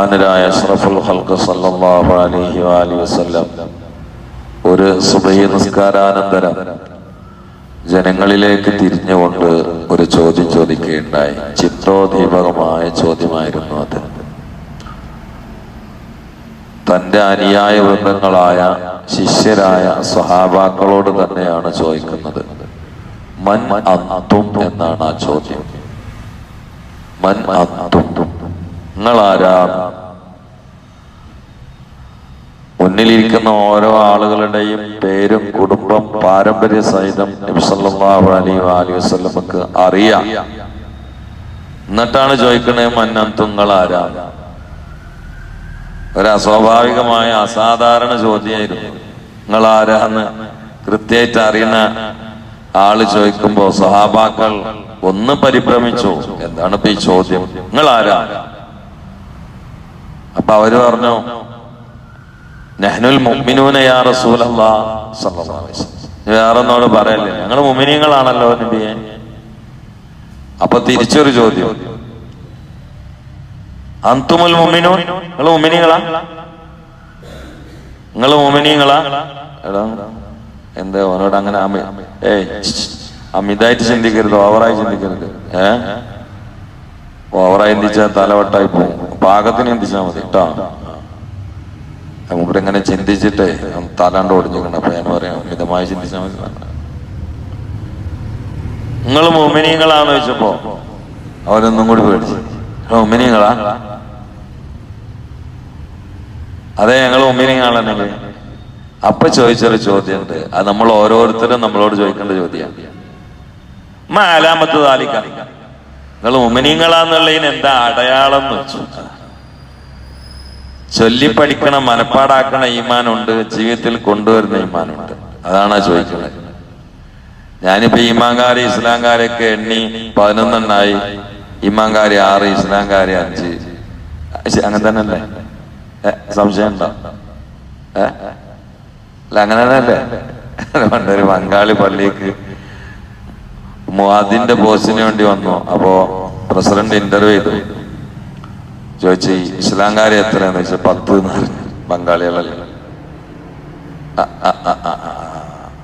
മഹാനരായ അഷ്റഫുൽ ഹൽക്ക് സല്ലല്ലാഹു അലൈഹി വാലി വസല്ലം ഒരു സുബഹി നിസ്കാരാനന്തരം ജനങ്ങളിലേക്ക് തിരിഞ്ഞുകൊണ്ട് ഒരു ചോദ്യം ചോദിക്കുകയുണ്ടായി. ചിത്രോദീപകമായ ചോദ്യമായിരുന്നു അത്. തന്റെ അനുയായ വൃന്ദങ്ങളായ ശിഷ്യരായ സ്വഹാബാക്കളോട് തന്നെയാണ് ചോദിക്കുന്നത്. മൻ അന്തും എന്നാണ് ആ ചോദ്യം. മൻ അന്തും. നിങ്ങളാരാണ് മുന്നിലിരിക്കുന്ന ഓരോ ആളുകളുടെയും പേരും കുടുംബം പാരമ്പര്യ സഹിതം നബ്സല്ലാഹു അലൈ അലി വസ്ലമക്ക് അറിയാം. എന്നിട്ടാണ് ചോദിക്കണേ മന്നന്തുങ്ങൾ ആരാ ഒരു അസ്വാഭാവികമായ അസാധാരണ ചോദ്യമായിരുന്നു. നിങ്ങൾ ആരാന്ന് കൃത്യമായിട്ട് അറിയുന്ന ആൾ ചോദിക്കുമ്പോ സഹാബാക്കൾ ഒന്ന് പരിഭ്രമിച്ചു. എന്താണ് ഇപ്പൊ ഈ ചോദ്യം? നിങ്ങൾ ആരാ അപ്പൊ അവർ പറഞ്ഞു നെഹ്നുൽ മുഅ്മിനൂന യാ റസൂലല്ലാ. സല്ലല്ലാഹു അലൈഹി വസല്ലം. വേറൊന്നോട് പറയല്ലേ? ഞങ്ങൾ മുമിനീങ്ങളാണല്ലോ നബിയെ. അപ്പൊ തിരിച്ചൊരു ചോദ്യം. അന്തുമുൽ മുഅ്മിനൂൻ? നിങ്ങൾ മുമിനീങ്ങളാ നിങ്ങൾ മുമിനീങ്ങളാ എടാ എന്താ അവനോട് അങ്ങനെ ഏയ് അമിതായിട്ട് ചിന്തിക്കരുത് ഓവറായി ചിന്തിക്കരുത്. ഏ? ഓവറായി ചിന്തിച്ചാൽ തലവട്ടായി പോകും. പാകത്തിന് എന്തിച്ചാ മതി? കേട്ടോ മൂപ്പര് ഇങ്ങനെ ചിന്തിച്ചിട്ട് തലാണ്ട് ഓടിഞ്ഞിരിക്കണം അപ്പൊ ഞാൻ പറയാം മിതമായി ചിന്തിച്ചാൽ മതി. നിങ്ങൾ മോമിനിയങ്ങളാന്ന് വെച്ചപ്പോ അവരൊന്നും കൂടി പേടിച്ചു. ഉമ്മിനിയങ്ങളാ അതെ ഞങ്ങൾ മുമ്പിനെയാണെന്നെങ്കിൽ അപ്പൊ ചോദിച്ചൊരു ചോദ്യമുണ്ട്. അത് നമ്മൾ ഓരോരുത്തരും നമ്മളോട് ചോദിക്കേണ്ട ചോദ്യം മാലാമത്ത് താലിക്ക നിങ്ങൾ മുമിനിങ്ങളാന്നുള്ളതിന് എന്താ അടയാളം എന്ന് വെച്ചു? ചൊല്ലി പഠിക്കണ മനപ്പാടാക്കണ ഈമാനുണ്ട് ജീവിതത്തിൽ കൊണ്ടുവരുന്ന ഈമാനുണ്ട്. അതാണ് ചോദിക്കുന്നത്. ഞാനിപ്പോ ഈമാങ്കാരി ഇസ്ലാംകാരൊക്കെ എണ്ണി പതിനൊന്നെണ്ണായി. ഈമാങ്കാരി ആറ് ഇസ്ലാംകാരി അഞ്ച്. അങ്ങനെ തന്നെ അല്ലേ സംശയം ഉണ്ടോ ഏ? അല്ല അങ്ങനെ തന്നെ അല്ലേ പണ്ടൊരു ബംഗാളി പള്ളിക്ക് മുവാദിന്റെ ബോസിന് വേണ്ടി വന്നു. അപ്പോ പ്രസിഡന്റ് ഇന്റർവ്യൂ ചെയ്തു. ചോദിച്ചു ഇസ്ലാംകാരി ഇസ്ലാംകാരെ എത്രയാന്ന്? ചോദിച്ചു പത്ത് എന്ന് പറഞ്ഞു. ബംഗാളികളല്ലേ.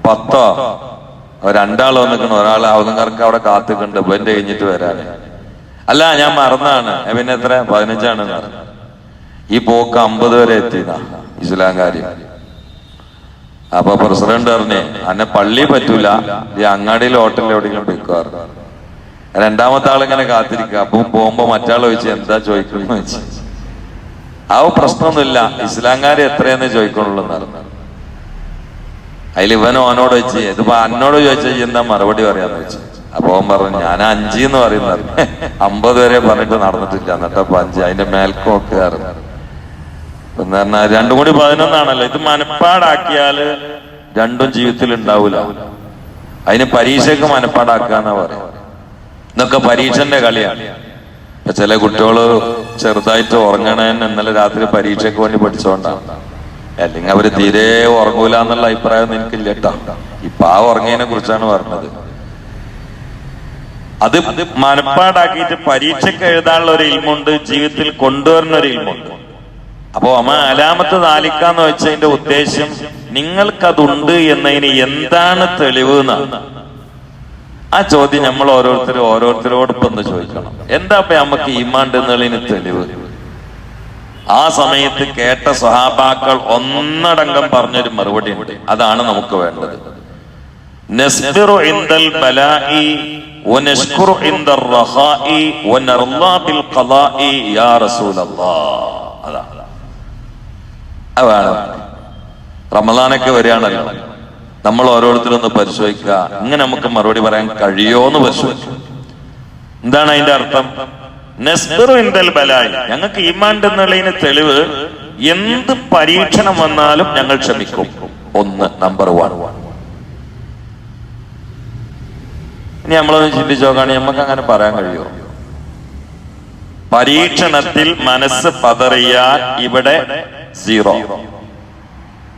പത്തോ? രണ്ടാൾ വന്നിക്കണു ഒരാൾ അവതങ്കർക്ക് അവിടെ കാത്തിക്കുണ്ട് ഇവന്റെ കഴിഞ്ഞിട്ട് വരാന്. അല്ല ഞാൻ മറന്നാണ് "ഏ, പിന്നെ എത്ര? പതിനഞ്ചാണ് ഈ പോക്ക് അമ്പത് വരെ എത്തിയതാ ഇസ്ലാം കാര്യം. അപ്പൊ പ്രസിഡന്റ് പറഞ്ഞേ അന്നെ പള്ളി പറ്റൂല. ഈ അങ്ങാടിയിൽ ഹോട്ടലിൽ എവിടെയെങ്കിലും വെക്കാറ് രണ്ടാമത്തെ ആളിങ്ങനെ കാത്തിരിക്കുക. അപ്പൊ പോകുമ്പോ മറ്റാൾ ചോദിച്ചു എന്താ ചോദിക്കുന്നു ചോദിച്ചു. ആ പ്രശ്നമൊന്നുമില്ല. ഇസ്ലാംകാര് എത്രയെന്ന് ചോദിക്കണുള്ളൂ എന്നറിഞ്ഞു അതിൽ ഇവൻ ഓനോട് വെച്ച് ഇതിപ്പോ അന്നോട് ചോദിച്ചാൽ എന്താ മറുപടി പറയാന്ന് വെച്ചു അപ്പൊ അവൻ പറഞ്ഞു ഞാൻ അഞ്ചിന്ന് പറയുന്നത്. അമ്പത് വരെ പറഞ്ഞിട്ട് നടന്നിട്ടില്ല. എന്നിട്ടപ്പൊ അഞ്ച് അതിന്റെ മേൽക്കൊക്കെ എന്ന് പറഞ്ഞാൽ രണ്ടും കൂടി പതിനൊന്നാണല്ലോ. ഇത് മനപ്പാടാക്കിയാൽ രണ്ടും ജീവിതത്തിൽ ഉണ്ടാവൂല അതിന് പരീക്ഷയ്ക്ക് മനപ്പാടാക്കാന്നാ പറയാം. ഇതൊക്കെ പരീക്ഷന്റെ കളിയാണ്. ചില കുട്ടികൾ ചെറുതായിട്ട് ഉറങ്ങണേന്ന് ഇന്നലെ രാത്രി പരീക്ഷയ്ക്ക് വേണ്ടി പഠിച്ചോണ്ടാണ് അല്ലെങ്കിൽ അവർ തീരെ ഉറങ്ങൂല എന്നുള്ള അഭിപ്രായം എനിക്കില്ല കേട്ടോ. ഇപ്പൊ ആ ഉറങ്ങിയതിനെ കുറിച്ചാണ് പറഞ്ഞത്. അത് മനപ്പാടാക്കിയിട്ട് പരീക്ഷയ്ക്ക് എഴുതാനുള്ള ഒരു ഇൽമുണ്ട് ജീവിതത്തിൽ കൊണ്ടുവരുന്ന ഒരു ഇൽമുണ്ട് അപ്പോ അമ്മ അലാമത്ത് നാലിക്കാന്ന് വെച്ചതിന്റെ ഉദ്ദേശം നിങ്ങൾക്കതുണ്ട് എന്നതിന് എന്താണ് തെളിവ് എന്നാണ് ആ ചോദ്യം നമ്മൾ ഓരോരുത്തരും ഓരോരുത്തരോടൊപ്പം ഒന്ന് ചോദിക്കണം. എന്താ ഇപ്പൊ നമുക്ക് ഈമാണ്ട് എന്നുള്ളതിന് തെളിവ്? ആ സമയത്ത് കേട്ട സഹാബാക്കൾ ഒന്നടങ്കം പറഞ്ഞൊരു മറുപടി ഉണ്ട്. അതാണ് നമുക്ക് വേണ്ടത്. നസ്ബിറു വേണം. റമദാനൊക്കെ വരികയാണല്ലോ. നമ്മൾ ഓരോരുത്തരും ഒന്ന് പരിശോധിക്കുക. ഇങ്ങനെ നമുക്ക് മറുപടി പറയാൻ കഴിയോ എന്ന് പരിശോധിക്കുക. എന്താണ് അതിന്റെ അർത്ഥം? ബലായി. ഞങ്ങൾക്ക് ഈമാൻഡ് എന്നുള്ളതിന് തെളിവ് എന്ത് പരീക്ഷണം വന്നാലും ഞങ്ങൾ ക്ഷമിക്കും. ഒന്ന് നമ്പർ വൺ ഇനി നമ്മളൊന്ന് ചിന്തിച്ചു നോക്കുകയാണെങ്കിൽ നമുക്ക് അങ്ങനെ പറയാൻ കഴിയുമോ? പരീക്ഷണത്തിൽ മനസ്സ് പതറിയാൽ ഇവിടെ സീറോ.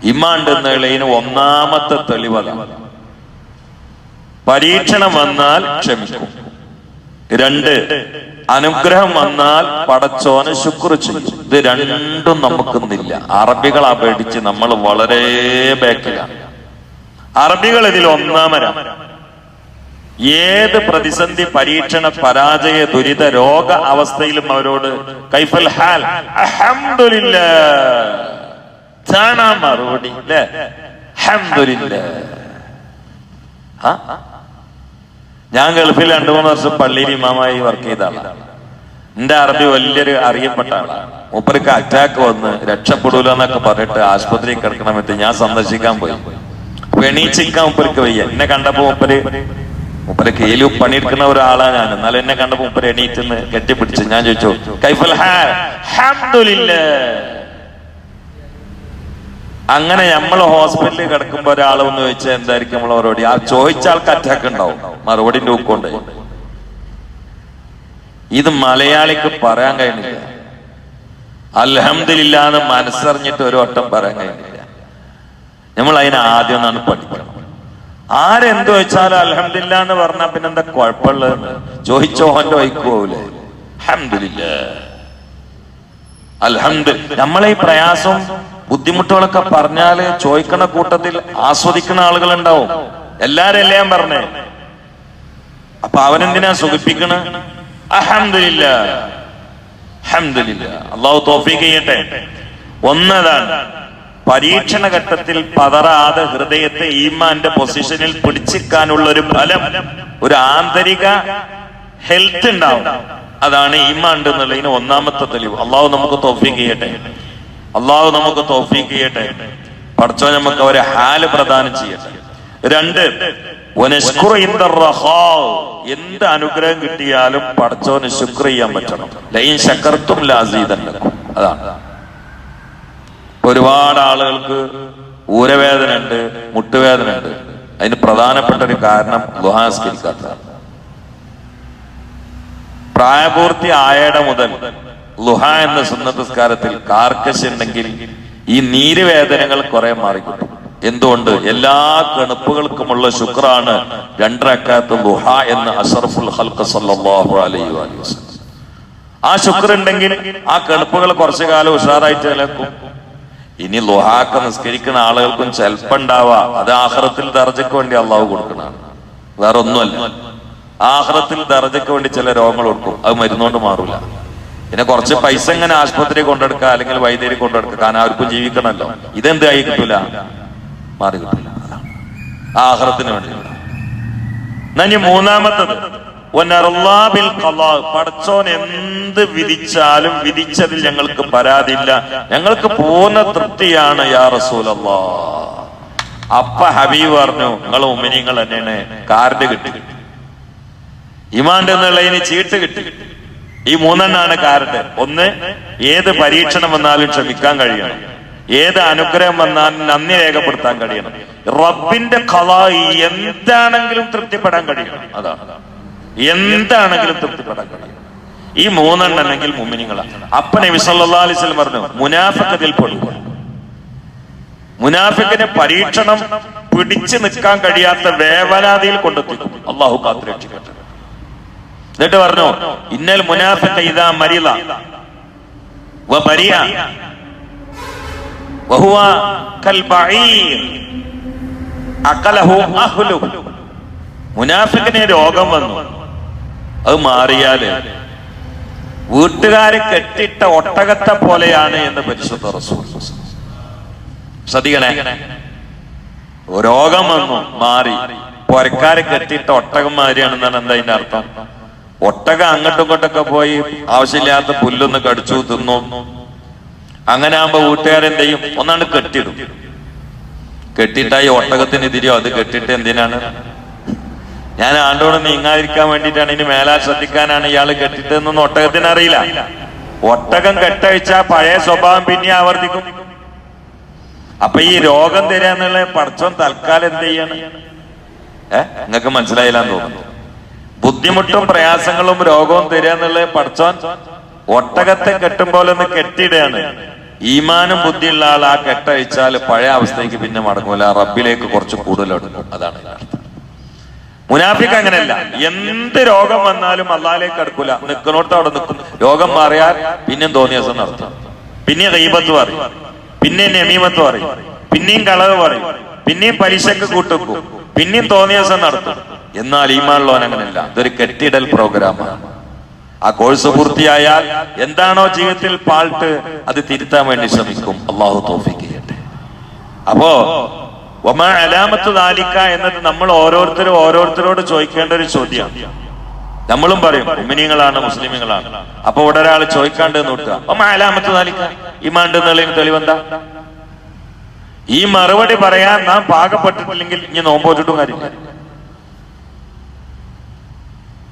ഇമാണ്ട് എന്നുള്ളതിന് ഒന്നാമത്തെ തെളിവല്ല പരീക്ഷണം വന്നാൽ ക്ഷമിക്കും. രണ്ട് അനുഗ്രഹം വന്നാൽ പടച്ചോന് ശുക്ർ ചെയ്യും. ഇത് രണ്ടും നമുക്കൊന്നില്ല. അറബികൾ അപേക്ഷിച്ച് നമ്മൾ വളരെ ബാക്കിലാണ്. അറബികൾ ഇതിൽ ഒന്നാമരാണ് ഏത് പ്രതിസന്ധി പരീക്ഷണ പരാജയ ദുരിത രോഗ അവസ്ഥയിലും അവരോട് കൈഫൽ ഹാൽ ആ മറുപടി ഞാൻ ഗൾഫിൽ രണ്ടു മൂന്ന് വർഷം പള്ളിയിൽ ഇമാമായി വർക്ക് ചെയ്ത ആളാണ് എന്റെ അറബി വലിയൊരു അറിയപ്പെട്ട ആളാണ് മൂപ്പർക്ക് അറ്റാക്ക് വന്ന് രക്ഷപ്പെടൂല എന്നൊക്കെ പറഞ്ഞിട്ട് ആശുപത്രിയിൽ കിടക്കണമെന്ന് ഞാൻ സന്ദർശിക്കാൻ പോയി. എണീച്ചിരിക്കാൻ മൂപ്പർക്ക് വയ്യ. എന്നെ കണ്ടപ്പോ മൂപ്പര് മൂപ്പര് കീഴിൽ പണിയെടുക്കുന്ന ഒരാളാണ് ഞാൻ. എന്നാലും എന്നെ കണ്ടപ്പോ മുപ്പര എണീറ്റെന്ന് കെട്ടിപ്പിടിച്ച് ഞാൻ ചോദിച്ചു കൈഫൽ അങ്ങനെ നമ്മൾ ഹോസ്പിറ്റലിൽ കിടക്കുമ്പോ ഒരാൾ ഒന്ന് ചോദിച്ചാൽ എന്തായിരിക്കും നമ്മൾ മറുപടി? ആ ചോദിച്ച ആൾക്ക് അറ്റാക്ക് ഉണ്ടാവും മറുപടി നോക്കൊണ്ട് ഇത് മലയാളിക്ക് പറയാൻ കഴിയുന്നില്ല. അലഹമില്ലാന്ന് മനസ്സറിഞ്ഞിട്ട് ഒരു വട്ടം പറയാൻ കഴിയുന്നില്ല. നമ്മൾ അതിനെ ആദ്യം ഒന്നാണ് പഠിക്കണം. ആരെന്ത് വെച്ചാലും അലഹമില്ല എന്ന് പറഞ്ഞാൽ പിന്നെന്താ കുഴപ്പമുള്ളതെന്ന് ചോദിച്ചോ ഓന്റെ വൈക്ക് പോകൂലേ അൽഹംദുലില്ല. നമ്മളെ ഈ പ്രയാസം ബുദ്ധിമുട്ടുകളൊക്കെ പറഞ്ഞാൽ ചോദിക്കണ കൂട്ടത്തിൽ ആസ്വദിക്കുന്ന ആളുകൾ ഉണ്ടാവും എല്ലാരും അല്ലേ ഞാൻ പറഞ്ഞേ? അപ്പൊ അവനെന്തിനാ സുഖിപ്പിക്കണ? അഹമ്മദില്ല അഹമ്മദില്ല അള്ളാഹു തോഫീക്ക് ചെയ്യട്ടെ? ഒന്നതാണ് പരീക്ഷണ ഘട്ടത്തിൽ പതറാതെ ഹൃദയത്തെ ഈമാന്റെ പൊസിഷനിൽ പിടിച്ചിക്കാനുള്ള ഒരു ഫലം ഒരു ആന്തരിക ഹെൽത്ത് ഉണ്ടാവും. അതാണ് ഈമാണ്ട് എന്നുള്ളതിന് ഒന്നാമത്തെ തെളിവ്. അള്ളാഹു നമുക്ക് തോഫീക്ക് ചെയ്യട്ടെ. അള്ളാഹു നമുക്ക് തോഫീക്ക് ചെയ്യട്ടെ. പഠിച്ചോ നമുക്ക് അവരെ ഹാൽ പ്രദാനം ചെയ്യട്ടെ. രണ്ട്. എന്ത് അനുഗ്രഹം കിട്ടിയാലും പഠിച്ചോന് ശുക്ർ ചെയ്യാൻ പറ്റണം. ലൈൻ ശക്കർത്തും ലാസീതല്ല അതാണ്. ഒരുപാട് ആളുകൾക്ക് ഊരവേദന ഉണ്ട് മുട്ടുവേദന ഉണ്ട് അതിന് പ്രധാനപ്പെട്ട ഒരു കാരണം ലുഹാസ്കരിക്കാത്തതാണ് പ്രായപൂർത്തി ആയയുടെ മുതൽ ലുഹ എന്ന സുന്നതസ്കാരത്തിൽ കാർക്കശ ഉണ്ടെങ്കിൽ ഈ നീരുവേദനകൾ കുറെ മാറിക്കിട്ടും. എന്തുകൊണ്ട്? എല്ലാ കണുപ്പുകൾക്കുമുള്ള ശുക്രാണ് രണ്ടരക്കാത്ത ലുഹ എന്ന് അഷറഫുൽ ഹൽക്ക് സല്ലല്ലാഹു അലൈഹി ആ ശുക്രുണ്ടെങ്കിൽ ആ കണുപ്പുകൾ കുറച്ചു കാലം ഉഷാറായിട്ട് നിലനിൽക്കും. ഇനി ലുഹാക്ക നിസ്കരിക്കുന്ന ആളുകൾക്കും ചെൽപ്പുണ്ടാവാ അത് ആഹ്റത്തിൽ ദർജയ്ക്ക് വേണ്ടി അള്ളാഹു കൊടുക്കണതാണ് വേറെ ഒന്നുമല്ല ആഹ്റത്തിൽ ദർജയ്ക്ക് വേണ്ടി ചില രോഗങ്ങൾ കൊടുക്കും. അത് മരുന്നുകൊണ്ട് മാറൂല. പിന്നെ കുറച്ച് പൈസ ഇങ്ങനെ ആശുപത്രി കൊണ്ടെടുക്കുക അല്ലെങ്കിൽ വൈദ്യരി കൊണ്ടെടുക്കുക കാരണം അവർക്കും ജീവിക്കണമല്ലോ. ഇതെന്ത് ആയി കിട്ടൂല? മാറി കിട്ടില്ല ആഹ്റത്തിന് വേണ്ടി എന്നാ ഇനി മൂന്നാമത്തത്. പടച്ചോൻ എന്ത് വിധിച്ചാലും വിധിച്ചതിൽ ഞങ്ങൾക്ക് പരാതിയില്ല. ഞങ്ങൾക്ക് പൂർണ തൃപ്തിയാണ് യാ റസൂലല്ലാ. അപ്പ ഹബീബ് പറഞ്ഞു നിങ്ങൾ ഉമ്മിനിങ്ങൾ തന്നെയാണ്. കാർഡ് കിട്ടി. ഇമാണ്ട് എന്നുള്ളതിന് ചീട്ട് കിട്ടി. ഈ മൂന്നെണ്ണാണ് കാർഡ്. ഒന്ന് ഏത് പരീക്ഷണം വന്നാലും ക്ഷമിക്കാൻ കഴിയണം. ഏത് അനുഗ്രഹം വന്നാലും നന്ദി രേഖപ്പെടുത്താൻ കഴിയണം. റബ്ബിന്റെ കഥ എന്താണെങ്കിലും തൃപ്തിപ്പെടാൻ കഴിയണം. അതാണ്. എന്താണെങ്കിലും തൃപ്തിപ്പെടാൻ ഈ അല്ലെങ്കിൽ മുമ്മിനിങ്ങളാണ് അപ്പനെ വസല്ലം പറഞ്ഞു മുനാഫക്കതിൽ പെടുക മുനാഫിക്കിന് പരീക്ഷണം പിടിച്ചു നിൽക്കാൻ കഴിയാത്ത വേവലാതിയിൽ കൊണ്ടെത്തിക്കും. അള്ളാഹു കാത്തുരക്ഷിക്കട്ടെ എന്നിട്ട് പറഞ്ഞു ഇന്നൽ മുനാഫിക്ക ഇതാ മരില മുനാഫിക്കിന് രോഗം വന്നു. അത് മാറിയാൽ വീട്ടുകാരെ കെട്ടിട്ട ഒട്ടകത്തെ പോലെയാണ് എന്ന് പരിശുദ്ധ റസൂൽ. ശ്രദ്ധിക്കണേ. രോഗം വന്നു മാറി. പൊരക്കാരെ കെട്ടിട്ട ഒട്ടകം മാതിരിയാണെന്നാണ് എന്താ അതിന്റെ അർത്ഥം? ഒട്ടകം അങ്ങോട്ടും ഇങ്ങോട്ടൊക്കെ പോയി ആവശ്യമില്ലാത്ത പുല്ലൊന്ന് കടിച്ചു തിന്നു. അങ്ങനെ ആകുമ്പോ വീട്ടുകാരെന്ത് ചെയ്യും? ഒന്നാണ് കെട്ടിടും. കെട്ടിട്ടായി ഒട്ടകത്തിനെതിരെയോ അത് കെട്ടിട്ട് എന്തിനാണ്? ഞാൻ ആണ്ടോടെ നീങ്ങാതിരിക്കാൻ വേണ്ടിയിട്ടാണ് ഇനി മേലാൽ ശ്രദ്ധിക്കാനാണ് ഇയാൾ കെട്ടിട്ടതെന്നൊന്നും ഒട്ടകത്തിന് അറിയില്ല. ഒട്ടകം കെട്ടഴിച്ച പഴയ സ്വഭാവം പിന്നെ ആവർത്തിക്കും. അപ്പൊ ഈ രോഗം തരാന്നുള്ള പടച്ചോൻ തൽക്കാലം എന്ത് ചെയ്യാണ്? ഏ? നിങ്ങൾക്ക് മനസ്സിലായില്ലാന്ന് തോന്നുന്നു. ബുദ്ധിമുട്ടും പ്രയാസങ്ങളും രോഗവും തരിക എന്നുള്ള പടച്ചോൻ ഒട്ടകത്തെ കെട്ടും പോലെ ഒന്ന് കെട്ടിയിടുകയാണ്. ഈമാനും ബുദ്ധിയുള്ള ആൾ ആ കെട്ടഴിച്ചാൽ പഴയ അവസ്ഥയ്ക്ക് പിന്നെ മടങ്ങൂല. റബ്ബിലേക്ക് കുറച്ച് കൂടുതൽ അതാണ് അർത്ഥം മുനാഫിക്ക് അങ്ങനെയല്ല. എന്ത് രോഗം വന്നാലും അള്ളാഹിലേക്ക് അടുക്കൂല നിൽക്കുന്നോടത്ത് അവിടെ നിൽക്കുന്നു രോഗം മാറിയാൽ പിന്നെയും തോന്നിയ ദിവസം നടത്തും. പിന്നെ ദൈവത്ത് പറയും. പിന്നെ നമീമത്ത് പറയും. പിന്നെയും കളവ് പറയും. പിന്നെയും പലിശക്ക് കൂട്ടുക്കും. പിന്നെയും തോന്നിയ ദിവസം നടത്തും. എന്നാൽ ഈമാനുള്ളവൻ അങ്ങനെയല്ല. ഇതൊരു കെട്ടിടൽ പ്രോഗ്രാമാണ് ആ കോഴ്സ് പൂർത്തിയായാൽ എന്താണോ ജീവിതത്തിൽ പാൾട്ട് അത് തിരുത്താൻ വേണ്ടി ശ്രമിക്കും. അള്ളാഹു തോഫിക്ക് ചെയ്യട്ടെ. അപ്പോ ഒമ അലാമത്ത് താലിക്ക എന്നത് നമ്മൾ ഓരോരുത്തരും ഓരോരുത്തരോട് ചോദിക്കേണ്ട ഒരു ചോദ്യമാണ് നമ്മളും പറയും ഉമിനിങ്ങളാണ് മുസ്ലിമുകളാണ് അപ്പൊ ഇവിടെ ഒരാൾ ചോദിക്കാണ്ട് നോക്കുക ഒമ അലാമത്ത് താലിക്ക ഇമാണ്ട് എന്നുള്ളതിന് തെളിവെന്താ? ഈ മറുപടി പറയാൻ നാം പാകപ്പെട്ടിട്ടില്ലെങ്കിൽ ഇനി നോമ്പോറ്റിട്ടും കാര്യം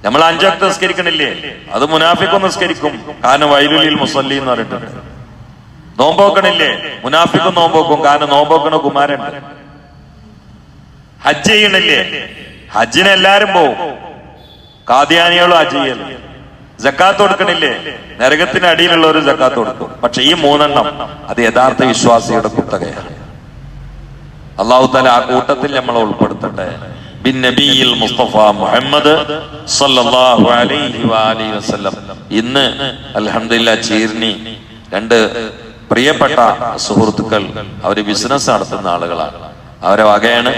നമ്മൾ അഞ്ചാക്ത് നിസ്കരിക്കണില്ലേ? അത് മുനാഫിക്കും നിസ്കരിക്കും. കാരണം വൈലുലിൽ മുസല്ലി എന്ന് പറഞ്ഞിട്ടുണ്ട്. നോമ്പോക്കണില്ലേ മുനാഫിക്കും നോമ്പോക്കും കാരണം നോമ്പോക്കണ കുമാരണ്ട് ഹജ്ജ് ചെയ്യണില്ലേ? ഹജ്ജിന് എല്ലാരും പോവും. കാദ്യാനികളും ഹജ്ജ് ചെയ്യൽ. ജക്കാത്ത് കൊടുക്കണില്ലേ? നരകത്തിന് അടിയിലുള്ള ഒരു ജക്കാത്ത് കൊടുക്കും. പക്ഷെ ഈ മൂന്നെണ്ണം അത് യഥാർത്ഥ വിശ്വാസിയുടെ കുത്തകയാണ്. അള്ളാഹു തല ആ കൂട്ടത്തിൽ നമ്മളെ ഉൾപ്പെടുത്തട്ടെ. മുഹമ്മദ് അലൈഹി വസല്ലം. ഇന്ന് ചീർണി രണ്ട് പ്രിയപ്പെട്ട സുഹൃത്തുക്കൾ അവർ ബിസിനസ് നടത്തുന്ന ആളുകളാണ്. അവരെ വകയാണ്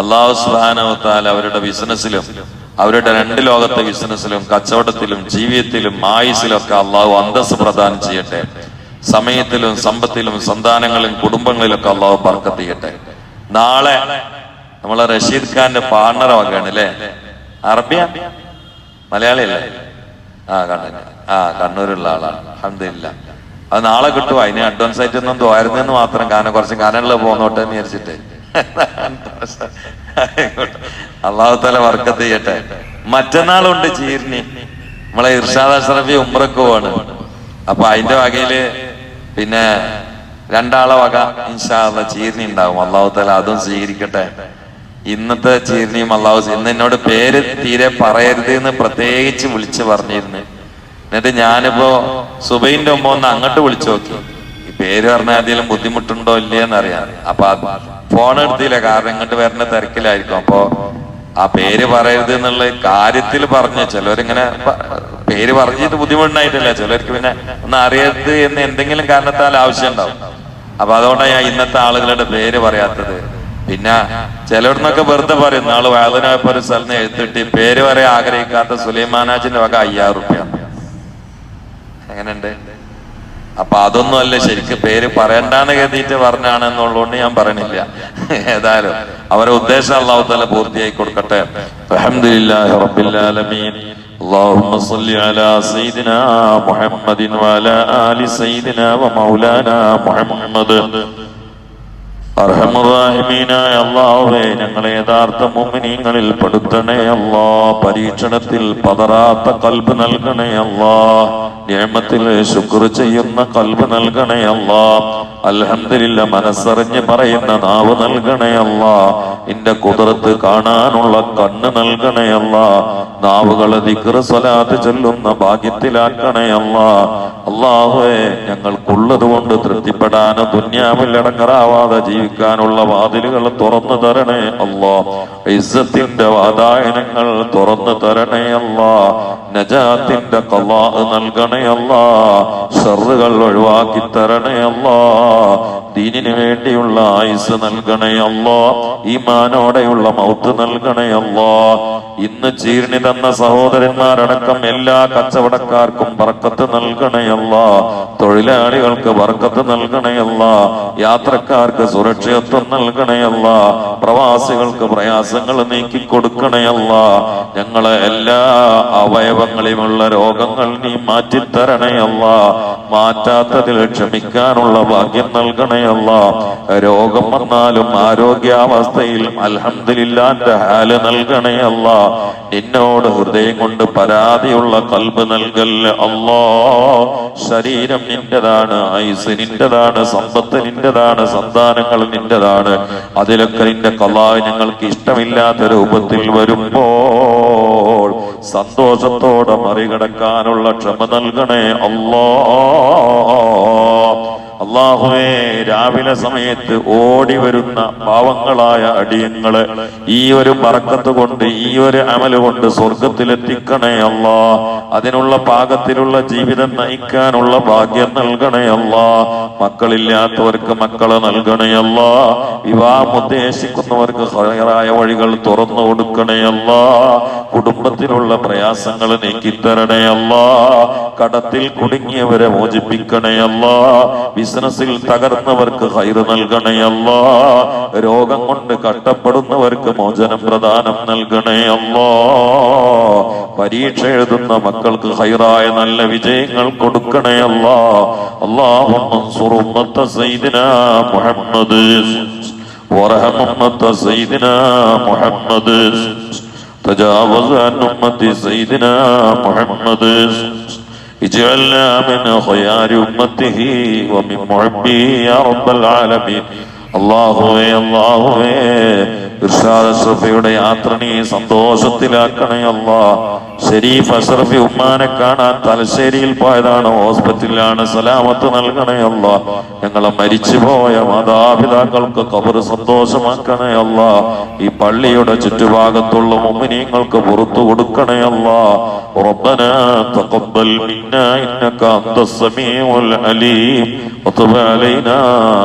അള്ളാഹു സുബ്ഹാനഹു വതആല അവരുടെ ബിസിനസ്സിലും അവരുടെ രണ്ട് ലോകത്തെ ബിസിനസ്സിലും കച്ചവടത്തിലും ജീവിതത്തിലും ആയുസിലും ഒക്കെ അള്ളാഹു അന്തസ് പ്രദാനം ചെയ്യട്ടെ. സമയത്തിലും സമ്പത്തിലും സന്താനങ്ങളിലും കുടുംബങ്ങളിലൊക്കെ അള്ളാഹു ബർക്കത്ത് ചെയ്യട്ടെ. നാളെ നമ്മളെ റഷീദ് ഖാന്റെ പാർട്ണർ ആവുകയാണ് അല്ലേ? അറബിയ? മലയാളിയല്ലേ? ആ കണ്ണൂർ ആ കണ്ണൂരുള്ള ആളാണ്. അഹമ്മദില്ല അത് നാളെ കിട്ടും. അതിന് അഡ്വാൻസ് ആയിട്ട് ഒന്നും തോരുന്നെന്ന് മാത്രം കാരണം കുറച്ച് കാനങ്ങളിൽ പോന്നോട്ടെ എന്ന് വിചാരിച്ചിട്ട്. അള്ളാഹു തല വർക്കത്ത് ചെയ്യട്ടെ. മറ്റന്നാളുണ്ട് ചീരിനി നമ്മളെ ഇർഷാദ് അഷ്റഫി ഉമ്രക്ക് പോവാണ്. അപ്പൊ അതിന്റെ വകയിൽ പിന്നെ രണ്ടാളെ വക ഇൻഷാള്ള ചീരിനി ഉണ്ടാവും അള്ളാഹു തല അതും സ്വീകരിക്കട്ടെ. ഇന്നത്തെ ചീരിനിയും അള്ളാഹു ഇന്ന് എന്നോട് പേര് തീരെ പറയരുത് എന്ന് പ്രത്യേകിച്ച് വിളിച്ചു പറഞ്ഞിരുന്നു. എന്നിട്ട് ഞാനിപ്പോ സുബൈന്റെ മുമ്പ് ഒന്ന് അങ്ങോട്ട് വിളിച്ചു നോക്കി. പേര് പറഞ്ഞാൽ എന്തെങ്കിലും ബുദ്ധിമുട്ടുണ്ടോ ഇല്ലയെന്ന് അറിയാം അപ്പൊ ഫോൺ എടുത്തില്ല. കാരണം ഇങ്ങോട്ട് വരുന്ന തിരക്കിലായിരിക്കും. അപ്പൊ ആ പേര് പറയരുത് എന്നുള്ള കാര്യത്തിൽ പറഞ്ഞ് ചിലവരിങ്ങനെ പേര് പറഞ്ഞിട്ട് ബുദ്ധിമുട്ടുണ്ടായിട്ടില്ല. ചിലർക്ക് പിന്നെ ഒന്ന് അറിയരുത് എന്ന് എന്തെങ്കിലും കാരണത്താൽ ആവശ്യം ഉണ്ടാവും അപ്പൊ അതുകൊണ്ടാണ് ഞാൻ ഇന്നത്തെ ആളുകളുടെ പേര് പറയാത്തത്. പിന്നെ ചിലയിടന്നൊക്കെ വെറുതെ പറയും നാൾ വയലിനായപ്പോ ഒരു സ്ഥലത്ത് എഴുത്തിട്ട് പേര് പറയാൻ ആഗ്രഹിക്കാത്ത സുലൈമാനാജിന്റെ വക അയ്യായിരം എങ്ങനെയുണ്ട്? അപ്പൊ അതൊന്നും അല്ല ശരിക്ക് പേര് പറയണ്ടാന്ന് കരുതിയിട്ട് പറഞ്ഞാണെന്നുള്ളതുകൊണ്ട് ഞാൻ പറയണില്ല ഏതായാലും അവരെ ഉദ്ദേശം അള്ളാഹു തല പൂർത്തിയായി കൊടുക്കട്ടെ അൽഹംദുലില്ലാഹി റബ്ബിൽ ആലമീൻ اللهم صل على سيدنا محمد وعلى آل سيدنا ومولانا محمد അർഹമുറാഹിമീനായ അള്ളാഹുവേ ഞങ്ങളെ യഥാർത്ഥ മുമിനീങ്ങളിൽ പെടുത്തണേ അല്ലാ പരീക്ഷണത്തിൽ പതറാത്ത കൽബ് നൽകണേ അല്ലാ നിയമത്തിൽ ശുക്ർ ചെയ്യുന്ന കൽബ് നൽകണേ അല്ലാ അൽഹംദുലില്ല മനസ്സറിഞ്ഞ് പറയുന്ന നാവ് നൽകണയല്ല എന്റെ കുതിർത്ത് കാണാനുള്ള കണ്ണ് നൽകണയല്ല നാവുകളെ ദിക്ർ സ്വലാത്ത് ചൊല്ലുന്ന ഭാഗ്യത്തിലാക്കണേ അല്ലാ. അള്ളാഹുവേ ഞങ്ങൾക്കുള്ളത് കൊണ്ട് തൃപ്തിപ്പെടാനും ദുന്യാവിൽ അടങ്ങറാവാതെ ജീവിക്കാനുള്ള വാതിലുകൾ തുറന്നു തരണേ അല്ലോ. ഇസ്സത്തിന്റെ വാതായനങ്ങൾ തുറന്നു തരണേ അല്ലാ. നജാത്തിന്റെ കലാ നൽകണേ അല്ലാ ഷറുകൾ ഒഴിവാക്കി തരണേ ദീനിനു വേണ്ടിയുള്ള ആയുസ് നൽകണേ അല്ലാ ഈമാനോടെയുള്ള മൗത്ത് നൽകണേ അല്ലാ. ഇന്ന് ചീർണി തന്ന സഹോദരന്മാരടക്കം എല്ലാ കച്ചവടക്കാർക്കും വർക്കത്ത് നൽകണയല്ല തൊഴിലാളികൾക്ക് വർക്കത്ത് നൽകണയല്ല യാത്രക്കാർക്ക് സുരക്ഷിതത്വം നൽകണയല്ല പ്രവാസികൾക്ക് പ്രയാസങ്ങൾ നീക്കി കൊടുക്കണയല്ല ഞങ്ങളെ എല്ലാ അവയവങ്ങളിലുമുള്ള രോഗങ്ങൾ നീ മാറ്റിത്തരണയല്ല മാറ്റാത്തതിൽ ക്ഷമിക്കാനുള്ള ഭാഗ്യം നൽകണയല്ല രോഗം വന്നാലും ആരോഗ്യാവസ്ഥയിൽ അൽഹംദുലില്ലാന്റെ ഹാൽ നൽകണയല്ല നിന്നോട് ഹൃദയം കൊണ്ട് പരാതിയുള്ള കൽബ് നൽകൽ അല്ലോ ശരീരം നിന്റെതാണ് ഐസ് നിന്റേതാണ് സമ്പത്ത് നിന്റേതാണ് സന്താനങ്ങൾ നിന്റെതാണ്. അതിലൊക്കെ നിന്റെ കലാ ഞങ്ങൾക്ക് ഇഷ്ടമില്ലാത്ത രൂപത്തിൽ വരുമ്പോൾ സന്തോഷത്തോടെ മറികടക്കാനുള്ള ക്ഷമ നൽകണേ അല്ലാ അള്ളാഹുവേ രാവിലെ സമയത്ത് ഓടി വരുന്ന പാവങ്ങളായ അടിയങ്ങൾ ഈ ഒരു പറക്കത്ത് കൊണ്ട് ഈ ഒരു അമൽ കൊണ്ട് സ്വർഗത്തിലെത്തിക്കണേ അല്ലാ അതിനുള്ള പാകത്തിലുള്ള ജീവിതം നയിക്കാനുള്ള ഭാഗ്യം നൽകണേ അല്ലാ മക്കളില്ലാത്തവർക്ക് മക്കളെ നൽകണേ അല്ലാ വിവാഹം ഉദ്ദേശിക്കുന്നവർക്ക് ഹയറായ വഴികൾ തുറന്നു കൊടുക്കണേ അല്ലാ കുടുംബത്തിലുള്ള പ്രയാസങ്ങൾ നീക്കിത്തരണേ അല്ലാ കടത്തിൽ കുടുങ്ങിയവരെ മോചിപ്പിക്കണേ അല്ലാ ബിസിനസ്സിൽ തകർന്നവർക്ക് ഹൈറ് നൽകണേ അല്ലാ രോഗം കൊണ്ട് കഷ്ടപ്പെടുന്നവർക്ക് മോചനം പ്രദാനം നൽകണേ അല്ലാ പരീക്ഷ എഴുതുന്ന മക്കൾക്ക് ഹൈറായ നല്ല വിജയങ്ങൾ കൊടുക്കണേ അല്ലാ അള്ളാഹു സൈദിന മുഹമ്മദ് ورحم أمة سيدنا محمد تجاوز عن أمة سيدنا محمد اجعلنا من خيار أمته ومن محبي يا رب العالمين. الله الله ഇർഷാദ് അഷ്റഫിയുടെ യാത്ര നീ സന്തോഷത്തിലാക്കണേ അല്ലാ ഷെരീഫ് അഷ്റഫി ഉമ്മാനെ കാണാൻ തലശ്ശേരിയിൽ പോയതാണ് ഹോസ്പിറ്റലിലാണ് സലാമത്ത് നൽകണേ അല്ല ഞങ്ങളെ മരിച്ചുപോയ മാതാപിതാക്കൾക്ക് കബറ് സന്തോഷമാക്കണേ അല്ല ഈ പള്ളിയുടെ ചുറ്റുഭാഗത്തുള്ള മുമ്മിനീങ്ങൾക്ക് പുറത്തു കൊടുക്കണേ അല്ല ربنا تقبل منا إنك أنت السميع العليم وتب علينا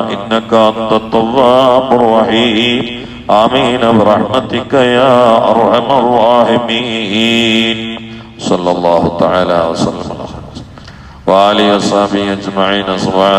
إنك أنت التواب الرحيم آمين برحمتك يا أرحم الراحمين. صلى الله تعالى وسلم وآله وصحبه أجمعين. سبحان